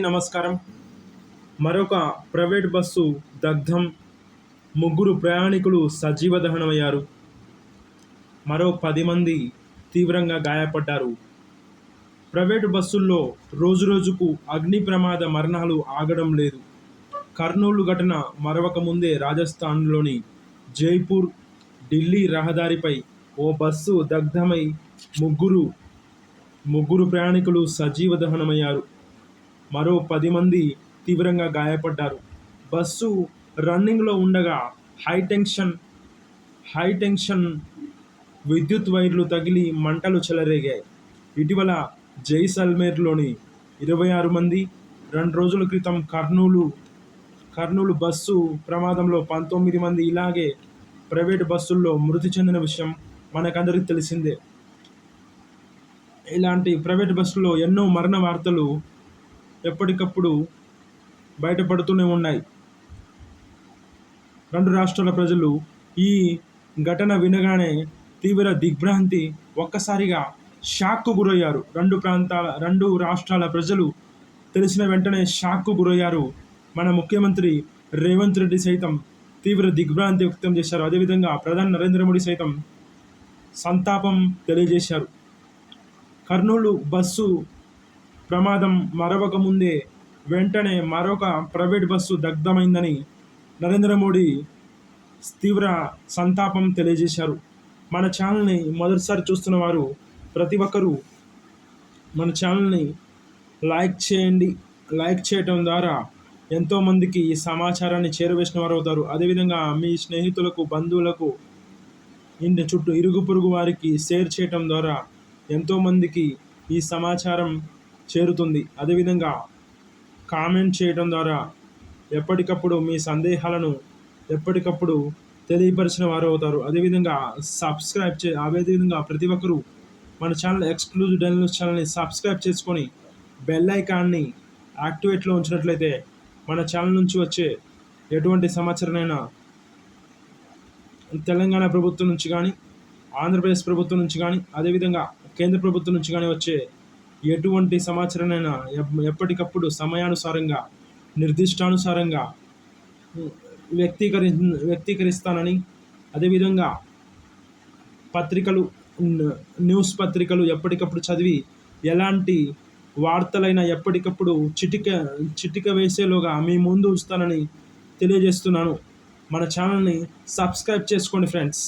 నమస్కారం. మరొక private bus దగ్ధం ముగ్గురు ప్రయాణికులు సజీవ దహనమయ్యారు. మరో పది మంది తీవ్రంగా గాయపడ్డారు. ప్రైవేటు బస్సుల్లో రోజురోజుకు అగ్ని ప్రమాద మరణాలు ఆగడం లేదు. కర్నూలు ఘటన మరొక ముందే రాజస్థాన్లోని జైపూర్ ఢిల్లీ రహదారిపై ఓ బస్సు దగ్ధమై ముగ్గురు ముగ్గురు ప్రయాణికులు సజీవ దహనమయ్యారు. మరో పది మంది తీవ్రంగా గాయపడ్డారు. బస్సు రన్నింగ్లో ఉండగా హై టెన్షన్ హై టెన్షన్ విద్యుత్ వైర్లు తగిలి మంటలు చెలరేగాయి. ఇటీవల జైసల్మేర్లోని ఇరవై ఆరు మంది రెండు రోజుల క్రితం కర్నూలు కర్నూలు బస్సు ప్రమాదంలో పంతొమ్మిది మంది ఇలాగే ప్రైవేటు బస్సుల్లో మృతి చెందిన విషయం మనకందరికీ తెలిసిందే. ఇలాంటి ప్రైవేట్ బస్సులో ఎన్నో మరణ వార్తలు ఎప్పటికప్పుడు బయటపడుతూనే ఉన్నాయి. రెండు రాష్ట్రాల ప్రజలు ఈ ఘటన వినగానే తీవ్ర దిగ్భ్రాంతి ఒక్కసారిగా షాక్కు గురయ్యారు. రెండు ప్రాంతాల రెండు రాష్ట్రాల ప్రజలు తెలిసిన వెంటనే షాక్కు గురయ్యారు. మన ముఖ్యమంత్రి రేవంత్ రెడ్డి సైతం తీవ్ర దిగ్భ్రాంతి వ్యక్తం చేశారు. అదేవిధంగా ప్రధాని నరేంద్ర మోడీ సైతం సంతాపం తెలియజేశారు. కర్నూలు బస్సు ప్రమాదం మరవక ముందే వెంటనే మరొక ప్రైవేట్ బస్సు దగ్ధమైందని నరేంద్ర మోడీ తీవ్ర సంతాపం తెలియజేశారు. మన ఛానల్ని మొదటిసారి చూస్తున్న వారు ప్రతి ఒక్కరూ మన ఛానల్ని లైక్ చేయండి. లైక్ చేయటం ద్వారా ఎంతోమందికి ఈ సమాచారాన్ని చేరవేసిన వారు అవుతారు అదేవిధంగా మీ స్నేహితులకు బంధువులకు ఇంటి చుట్టూ ఇరుగు పొరుగు వారికి షేర్ చేయటం ద్వారా ఎంతోమందికి ఈ సమాచారం చేరుతుంది. అదేవిధంగా కామెంట్ చేయడం ద్వారా ఎప్పటికప్పుడు మీ సందేహాలను ఎప్పటికప్పుడు తెలియపరిచిన వారు అవుతారు. అదేవిధంగా సబ్స్క్రైబ్ చే అదేవిధంగా ప్రతి ఒక్కరూ మన ఛానల్ ఎక్స్క్లూజివ్ డైల్ న్యూస్ ఛానల్ని సబ్స్క్రైబ్ చేసుకొని బెల్ ఐకాన్ని యాక్టివేట్లో ఉంచినట్లయితే మన ఛానల్ నుంచి వచ్చే ఎటువంటి సమాచారమైనా తెలంగాణ ప్రభుత్వం నుంచి కానీ ఆంధ్రప్రదేశ్ ప్రభుత్వం నుంచి కానీ అదేవిధంగా కేంద్ర ప్రభుత్వం నుంచి కానీ వచ్చే ఎటువంటి సమాచారాన్నైనా ఎప్పటికప్పుడు సమయానుసారంగా నిర్దిష్టానుసారంగా వ్యక్తీకరి వ్యక్తీకరిస్తానని అదేవిధంగా పత్రికలు న్యూస్ పత్రికలు ఎప్పటికప్పుడు చదివి ఎలాంటి వార్తలైనా ఎప్పటికప్పుడు చిటిక చిటిక వేసేలోగా మీ ముందు ఉంచుతానని తెలియజేస్తున్నాను. మన ఛానల్ని సబ్స్క్రైబ్ చేసుకోండి ఫ్రెండ్స్.